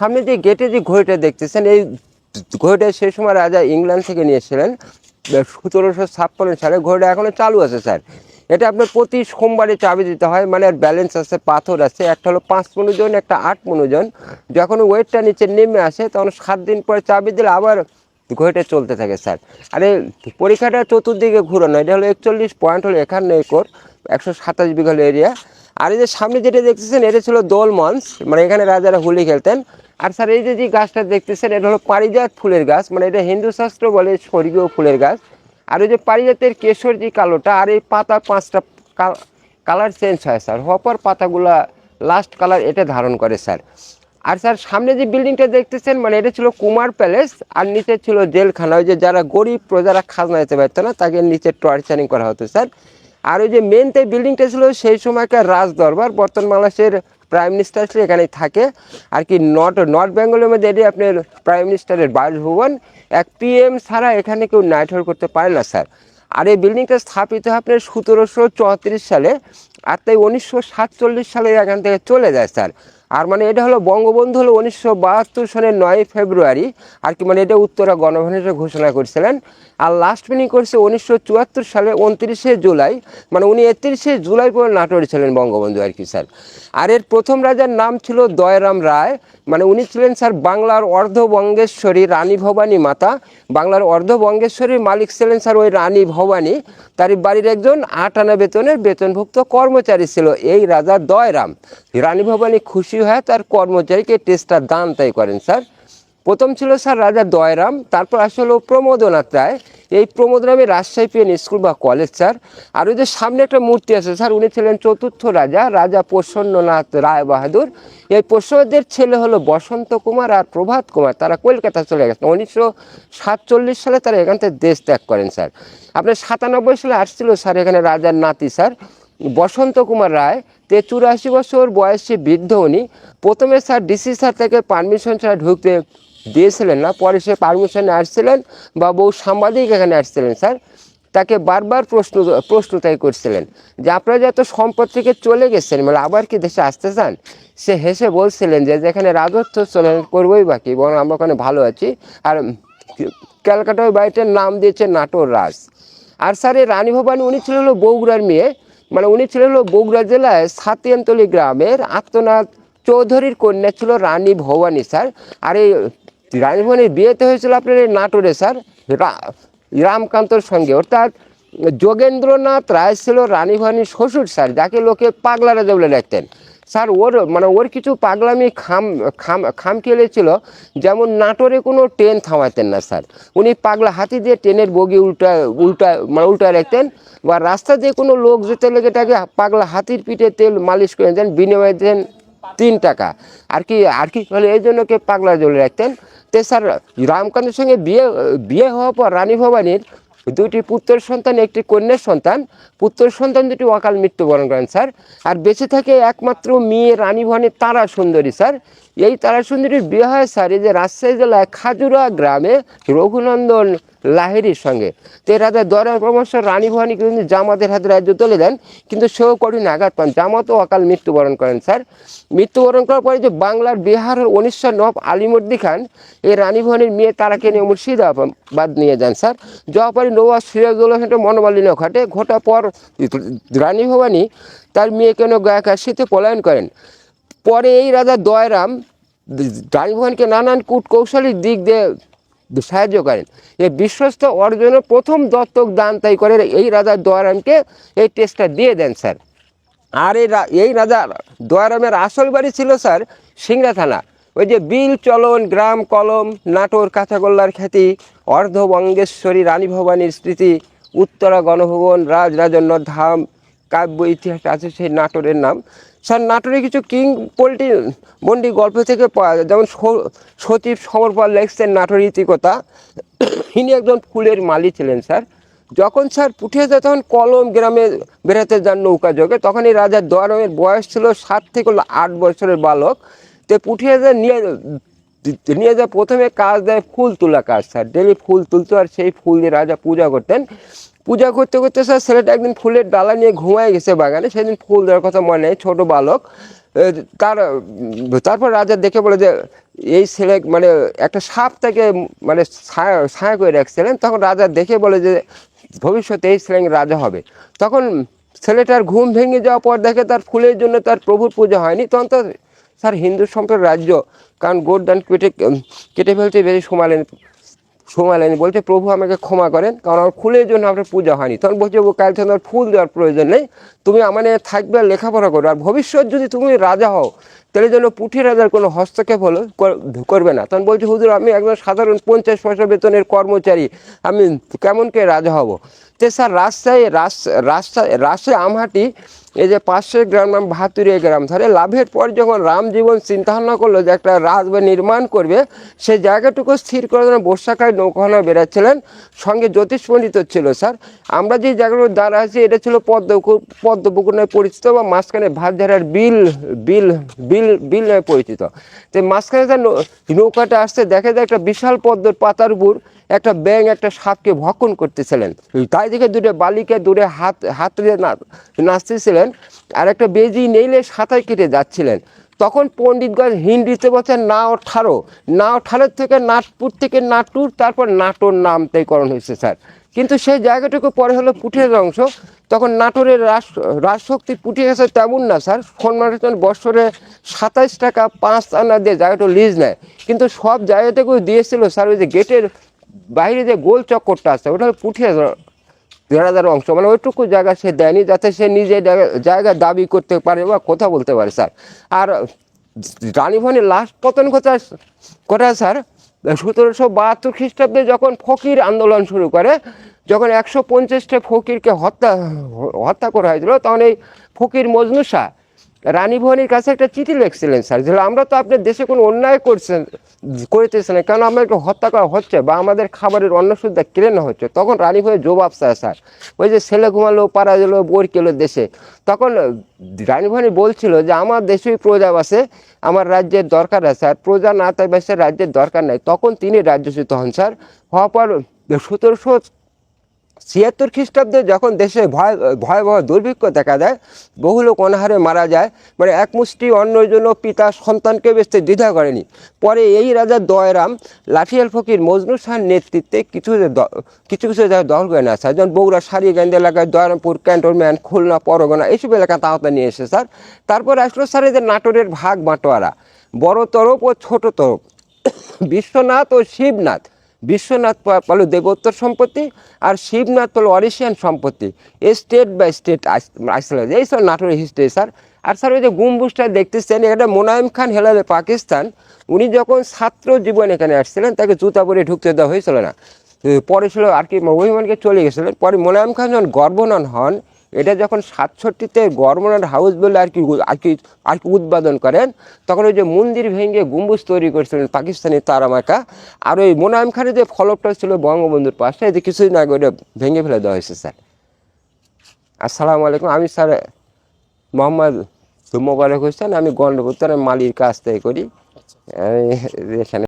সামনে যে গেটে যে ঘড়িটা দেখতেছেন, এই ঘড়িটা সেই সময় রাজা ইংল্যান্ড থেকে নিয়ে এসেছিলেন সতেরোশো ছাপ্পান্ন সালে ঘড়িটা এখনও চালু আছে, স্যার। এটা আপনার প্রতি সোমবারে চাবি দিতে হয় মানে আর ব্যালেন্স আছে, পাথর আছে, একটা হলো পাঁচ মনোজন একটা আট মনোজন যখন ওয়েটটা নিচে নেমে আসে, তখন সাত দিন পরে চাবি দিলে আবার ঘড়িটা চলতে থাকে, স্যার। আর এই পরীক্ষাটা চতুর্দিকে ঘুরানো, এটা হলো একচল্লিশ পয়েন্ট হলো একান্ন একর, একশো সাতাশ বিঘা হলো এরিয়া আর এই যে সামনে যেটা দেখতেছেন, এটা ছিল দোল মঞ্চ মানে এখানে রাজারা হোলি খেলতেন। আর স্যার, এই যে যে গাছটা দেখতেছেন, এটা হলো পারিজাত ফুলের গাছ মানে এটা হিন্দু শাস্ত্র বলে স্বর্গীয় ফুলের গাছ। আর ওই যে পারিজাতের কেশর যে কালোটা, আর এই পাতা পাঁচটা কালার চেঞ্জ হয় স্যার হওয়ার পর পাতাগুলা লাস্ট কালার এটা ধারণ করে স্যার। আর স্যার, সামনে যে বিল্ডিংটা দেখতেছেন মানে এটা ছিল কুমার প্যালেস, আর নিচে ছিল জেলখানা। ওই যে যারা গরিব, প্রজারা খাজনা দিতে পারতো না, তাকে নিচে টর্চারিং করা হতো স্যার। আর ওই যে মেন যে বিল্ডিংটা ছিল, সেই সময়কার রাজ দরবার বর্তমান বাংলাদেশের প্রাইম মিনিস্টার আসলে এখানেই থাকে। আর কি নর্থ নর্থ বেঙ্গলের মধ্যে এটি আপনার প্রাইম মিনিস্টারের বাসভবন এক পিএম ছাড়া এখানে কেউ নাইট হোল্ড করতে পারে না স্যার আর এই বিল্ডিংটা স্থাপিত হয় আপনার সতেরোশো চৌত্রিশ সালে। আর তাই উনিশশো সাতচল্লিশ সালে এখান থেকে চলে যায় স্যার আর মানে এটা হলো বঙ্গবন্ধু হলো উনিশশো বাহাত্তর সালের নয় ফেব্রুয়ারি। আর কি মানে এটা উত্তরা গণভবনের ঘোষণা করেছিলেন। আর লাস্ট মিনিং করছে উনিশশো চুয়াত্তর সালে উনত্রিশে জুলাই। মানে উনি একত্রিশে জুলাই পর্যন্ত নাটোরে ছিলেন বঙ্গবন্ধু আর কি, স্যার। আর এর প্রথম রাজার নাম ছিল দয়রাম রায়। মানে উনি ছিলেন, স্যার, বাংলার অর্ধবঙ্গেশ্বরী রানী ভবানী মাতা। বাংলার অর্ধবঙ্গেশ্বরীর মালিক ছিলেন, স্যার, ওই রানী ভবানী। তার বাড়ির একজন আট আনা বেতনের বেতনভুক্ত কর্মচারী ছিল এই রাজা দয়রাম। রানী ভবানী খুশি হয়ে, তার কর্মচারীকে টেস্টটা দান তাই করেন, স্যার। প্রথম ছিল, স্যার, রাজা দয়রাম, তারপর আসলে প্রমোদনাথ রায় এই প্রমোদ রামে রাজশাহী পিএন স্কুল বা কলেজ স্যার। আর ওই যে সামনে একটা মূর্তি আছে, স্যার, উনি ছিলেন চতুর্থ রাজা রাজা প্রসন্ননাথ রায় বাহাদুর এই প্রসন্নদের ছেলে হলো বসন্ত কুমার আর প্রভাত কুমার, তারা কলকাতা চলে গেছেন উনিশশো সাতচল্লিশ সালে তারা এখান থেকে দেশ ত্যাগ করেন, স্যার। আপনার সাতানব্বই সালে আসছিল, স্যার, এখানে রাজার নাতি, স্যার। বসন্ত কুমার রায় তে চুরাশি বছর বয়সে বৃদ্ধ উনি প্রথমে স্যার ডিসি স্যার থেকে পারমিশন ছাড়া ঢুকতে দিয়েছিলেন না। পরে সে পারমিশনে আসছিলেন বা বহু সাংবাদিক এখানে আসছিলেন স্যার। তাকে বারবার প্রশ্ন প্রশ্ন তাই করছিলেন যে, আপনারা যত সম্পদ থেকে চলে গেছেন মানে আবার কি দেশে আসতে চান? সে হেসে বলছিলেন যে, যেখানে রাজত্ব চলে, করবোই বাকি, বরং আমরা ওখানে ভালো আছি। আর ক্যালকাটা বাড়িটার নাম দিয়েছে নাটোর রাজ। আর স্যার, এই রানী ভবানী উনি ছিলেন হলো বগুড়ার মেয়ে। মানে উনি ছিলেন হলো বগুড়া জেলায় সাতিয়ানতলি গ্রামের আত্মনাথ চৌধুরীর কন্যা ছিল রানী ভবানী, স্যার। আর এই রানী ভবানীর বিয়েতে হয়েছিল আপনার এই নাটোরে, স্যার রামকান্তর সঙ্গে। অর্থাৎ যোগেন্দ্রনাথ রায় ছিল রানী ভবানীর শ্বশুর, স্যার, যাকে লোকে পাগলা রাজা বলে ডাকতেন। স্যার, ওর মানে ওর কিছু পাগলামি খাম খাম খাম খেলেছিল যেমন নাটোরে কোনো ট্রেন থামাতেন না, স্যার। উনি পাগলা হাতি দিয়ে ট্রেনের বগি উল্টা উল্টা মানে উল্টা রাখতেন বা রাস্তা দিয়ে কোনো লোক যেতে লেগে তাকে পাগলা হাতির পিঠে তেল মালিশ করে দেন, বিনিময়ে দেন তিন টাকা। আর কি আর কি বলে এই জন্য কে পাগলা জ্বলে রাখতেন? তে স্যার, রামকান্তের সঙ্গে বিয়ে বিয়ে হওয়ার পর রানী ভবানীর দুটি পুত্র সন্তান, একটি কন্যার সন্তান। পুত্র সন্তান দুটি অকাল মৃত্যুবরণ করেন, স্যার। আর বেঁচে থাকে একমাত্র মেয়ে রানী ভবানীর তারা সুন্দরী, স্যার। এই তারা সুন্দরীর বিয়ে হয়, স্যার, এই যে রাজশাহী জেলায় খাজুরা গ্রামে রঘুনন্দন লাহিড়ির সঙ্গে। তো রাজা দরের পরামর্শ রানী ভবানী কিন্তু জামাতের হাতে রাজ্য তুলে দেন, কিন্তু সেও কঠিন আঘাত পান। জামাতও অকাল মৃত্যুবরণ করেন, স্যার। মৃত্যুবরণ করার পরে যে বাংলার বিহারের উনিশশো নব আলিমুদ্দি খান, এই রানী ভবানীর মেয়ে তারাকে নিয়ে মুর্শিদাবাদ নিয়ে যান, স্যার। যাওয়ার পরে নওয়াজ সিরাজউল্লাহ মনোমালিন্য ঘটে। ঘটার পর রানী ভবানী তার মেয়েকে গায়ক শীতে পলায়ন করেন। পরে এই রাজা দয়রাম রানী ভবানীকে নানান কূট কৌশলের দিক দিয়ে সাহায্য করেন। এই বিশ্বস্ত অর্জনের প্রথম দত্তক দান তাই করে এই রাজা দয়ারামকে এই টেস্টটা দিয়ে দেন, স্যার। আর এই এই রাজা দয়ারামের আসল বাড়ি ছিল, স্যার, সিংড়া থানা। ওই যে বিল, চলন, গ্রাম, কলম, নাটোর, কাঁচাগোল্লার খ্যাতি, অর্ধবঙ্গেশ্বরী, রানী ভবানীর স্মৃতি, উত্তরা গণভবন রাজ রাজন্য ধাম কাব্য, ইতিহাস আছে সেই নাটোরের নাম। স্যার, নাটোরে কিছু কিং পোল্ট্রি বন্ডি গল্প থেকে পাওয়া যায়। যেমন সচিব সমরপাল লেখছেন নাটোর ইতিকতা ইনি একজন ফুলের মালি ছিলেন, স্যার। যখন স্যার পুঠিয়ে যায়, তখন কলম গ্রামে বেড়াতে যান নৌকা যোগে। তখন এই রাজার দোয়ারমের বয়স ছিল সাত থেকে আট বছরের বালক। তো পুঠিয়ে যায় নিয়ে নিয়ে যা প্রথমে কাজ দেয় ফুল তোলা কাজ, স্যার। ডেলি ফুল তুলতো আর সেই ফুল দিয়ে রাজা পূজা করতেন। পূজা করতে করতে স্যার, ছেলেটা একদিন ফুলের ডালা নিয়ে ঘুমায় গেছে বাগানে। সেদিন ফুল দেওয়ার কথা মনে নেই, ছোটো বালক। তার, তারপর রাজা দেখে বলে যে, এই ছেলে মানে একটা সাপ তাকে মানে ছায়া ছায়া করে রাখছিলেন। তখন রাজা দেখে বলে যে, ভবিষ্যতে এই ছেলে রাজা হবে। তখন ছেলেটার ঘুম ভেঙে যাওয়ার পর দেখে তার ফুলের জন্য তার প্রভুর পূজা হয়নি। তখন তো স্যার, হিন্দু সম্প্রদায়ের রাজ্য, কারণ গোরদান কেটে কেটে ফেলতে বেশি সমালেন সোমালেনি বলছে প্রভু আমাকে ক্ষমা করেন, কারণ আমার ফুলের জন্য আপনার পূজা হয়নি। তখন বলছে ও কাল আমার ফুল দেওয়ার প্রয়োজন নেই। তুমি আমার থাকবে আর লেখাপড়া করো আর ভবিষ্যৎ যদি তুমি রাজা হও, তাহলে যেন পুঁঠি রাজার কোনো হস্তক্ষেপ হলো, কর- করবে না। তখন বলছে, হুজুর, আমি একজন সাধারণ পঞ্চাশ পয়সা বেতনের কর্মচারী। আমি কেমন করে রাজা হব? তো স্যার রাজশাহী, রাজ, রাজশাহী রাজশাহী, আমহাটি, এই যে পাঁচশো গ্রাম নাম বাহাত্তরিয়া গ্রাম। ধরে লাভের পর যখন রাম জীবন চিন্তা ভাবনা করল যে একটা রাজবাড়ি নির্মাণ করবে সেই জায়গাটুকু স্থির করার জন্য বর্ষাকায় নৌকানা বেড়াচ্ছিলেন। সঙ্গে জ্যোতিষ পণ্ডিত ছিল, স্যার। আমরা যে জায়গাগুলো দাঁড়া আছি, এটা ছিল পদ্ম পদ্মপুকুর নামে পরিচিত বা মাঝখানে ভাতঝাড়ার বিল বিল বিল বিল নামে পরিচিত। তো মাঝখানে তার নৌকাটা আসছে, দেখা যায় একটা বিশাল পদ্মর পাতার উপর একটা ব্যাং একটা সাপকে ভক্ষণ করতেছিলেন। তাই দেখে দুটো বালিকা দূরে হাত হাত না- নাচতেছিলেন। আর একটা বেজি নেইলে সাঁতার কেটে যাচ্ছিলেন। তখন পণ্ডিতগঞ্জ হিন্দিতে বলছে নাও ঠারো নাও ঠারোর থেকে নাটপুর থেকে নাটুর, তারপর নাটোর নামতেকরণ হয়েছে, স্যার। কিন্তু সেই জায়গাটুকু পরে হলো পুঠের অংশ। তখন নাটোরের রাস, রাজশক্তি পুঠে গেছে তেমন না, স্যার। সম্মানিত বছরে সাতাইশ টাকা পাঁচ আনা দিয়ে জায়গাটা লিজ নেয়। কিন্তু সব জায়গাটাকেও দিয়েছিল, স্যার, ওই যে গেটের বাইরে যে গোল চক্করটা আছে, ওটা হলো পুঠে দেড়াদার অংশ। মানে ওইটুকু জায়গা সে দেয়নি যাতে সে নিজে জায়গা দাবি করতে পারে বা কথা বলতে পারে, স্যার। আর রানীভবনের লাস্ট পতন কথা কথা স্যার, সতেরোশো বাহাত্তর খ্রিস্টাব্দে যখন ফকির আন্দোলন শুরু করে, যখন একশো পঞ্চাশটা ফকিরকে হত্যা হত্যা করা হয়েছিল, তখন এই ফকির মজনু শাহ রানীভবনের কাছে একটা চিঠি লিখছিলেন স্যার, যে আমরা তো আপনার দেশে কোনো অন্যায় করছেন করিতেছে না, কেন আমাদেরকে হত্যা করা হচ্ছে বা আমাদের খাবারের অন্ন সুদ্ধা কেড়ে নেওয়া হচ্ছে? তখন রানী রানীভবনের জবাব স্যার স্যার, ওই যে ছেলে ঘুমালো, পাড়া গেলো, বোর কেলো দেশে। তখন রানী রানীভবনী বলছিল যে আমার দেশেই প্রজা বাসে, আমার রাজ্যের দরকার আছে, আর প্রজা না তাই বাসে রাজ্যের দরকার নাই। তখন তিনি রাজ্যচ্যুত হন স্যার। হওয়ার পর সতেরোশো ছিয়াত্তর খ্রিস্টাব্দে যখন দেশে ভয়, ভয়াবহ দুর্ভিক্ষ দেখা দেয়, বহু লোক অনাহারে মারা যায়। মানে এক মুষ্টি অন্যের জন্য পিতা সন্তানকে বেচতে দ্বিধা করেনি। পরে এই রাজা দয়রাম লাঠিয়াল ফকির মজনু শাহর নেতৃত্বে কিছু কিছু কিছু জায়গায় দখল করে না স্যার। যেমন বগুড়া সারিগঞ্জ এলাকায় দয়রামপুর, ক্যান্টনমেন্ট, খুলনা, পরগনা, এইসব এলাকা তাহতা নিয়ে এসে স্যার। তারপর আসলো স্যার এদের নাটোরের ভাগ বাঁটোয়ারা। বড় তরফ ও ছোট তরফ বিশ্বনাথ ও শিবনাথ। বিশ্বনাথ পালো দেবোত্তর সম্পত্তি আর শিবনাথ পালো অরিশিয়ান সম্পত্তি। এই স্টেট বাই স্টেট আসলে এই সব নাটোরের হিস্ট্রি স্যার আর স্যার ওই যে গম্বুজটা দেখতেছেন, এটা মোনায়েম খান হেলালে পাকিস্তান। উনি যখন ছাত্র জীবন এখানে আসছিলেন, তাকে জুতা পরে ঢুকতে দেওয়া হয়েছিল না। পরে ছিল আর কি মহিমানকে চলে গেছিলেন। পরে মোনায়েম খান যখন গর্ভনন হন এটা যখন সাতষট্টিতে গভর্নমেন্ট হাউস বলে আর কি আর কি আর কি উদ্বোধন করেন, তখন ওই যে মন্দির ভেঙে গম্বুজ তৈরি করেছিলেন পাকিস্তানি তারামাকা। আর ওই মোনায়েম খানের যে ফলকটা ছিল বঙ্গবন্ধুর পাশে যে কিছুদিন আগে ওটা ভেঙে ফেলে দেওয়া হয়েছে, স্যার। আসসালামু আলাইকুম। আমি, স্যার, মোহাম্মদ মোবারক হোসেন। আমি গণ্ডপত্তরের মালির কাছ থেকে করি। এখানে